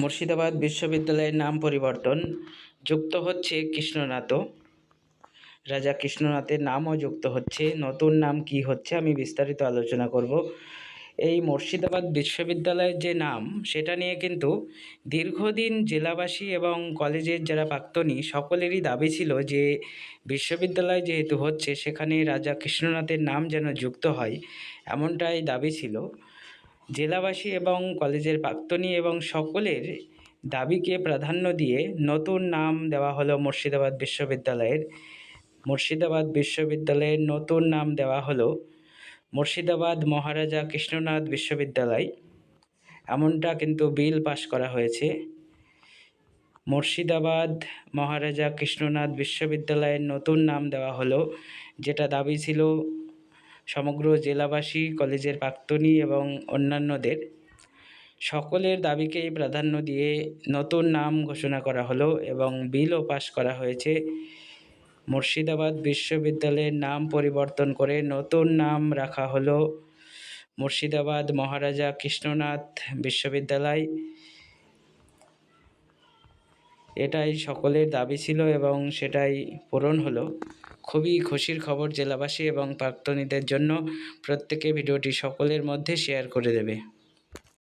মুর্শিদাবাদ বিশ্ববিদ্যালয়ের নাম পরিবর্তন, যুক্ত হচ্ছে কৃষ্ণনাথও রাজা কৃষ্ণনাথের নামও যুক্ত হচ্ছে। নতুন নাম কি হচ্ছে আমি বিস্তারিত আলোচনা করব। এই মুর্শিদাবাদ বিশ্ববিদ্যালয়ের যে নাম, সেটা নিয়ে কিন্তু দীর্ঘদিন জেলাবাসী এবং কলেজের যারা প্রাক্তনী, সকলেরই দাবি ছিল যে বিশ্ববিদ্যালয় যেহেতু হচ্ছে, সেখানে রাজা কৃষ্ণনাথের নাম যেন যুক্ত হয়, এমনটাই দাবি ছিল। জেলাবাসী এবং কলেজের প্রাক্তনী এবং সকলের দাবিকে প্রাধান্য দিয়ে নতুন নাম দেওয়া হলো মুর্শিদাবাদ বিশ্ববিদ্যালয়ের। মুর্শিদাবাদ বিশ্ববিদ্যালয়ের নতুন নাম দেওয়া হলো মুর্শিদাবাদ মহারাজা কৃষ্ণনাথ বিশ্ববিদ্যালয়। এমনটা কিন্তু বিল পাশ করা হয়েছে। মুর্শিদাবাদ মহারাজা কৃষ্ণনাথ বিশ্ববিদ্যালয়ের নতুন নাম দেওয়া হলো, যেটা দাবি ছিল সমগ্র জেলাবাসী, কলেজের প্রাক্তনী এবং অন্যান্যদের সকলের দাবিকেই প্রাধান্য দিয়ে নতুন নাম ঘোষণা করা হলো এবং বিলও পাশ করা হয়েছে। মুর্শিদাবাদ বিশ্ববিদ্যালয়ের নাম পরিবর্তন করে নতুন নাম রাখা হলো মুর্শিদাবাদ মহারাজা কৃষ্ণনাথ বিশ্ববিদ্যালয়। এটাই সকলের দাবি ছিল এবং সেটাই পূরণ হলো। খুবই খুশির খবর জেলাবাসী এবং প্রাক্তনীদের জন্য। প্রত্যেকে ভিডিওটি সকলের মধ্যে শেয়ার করে দেবে।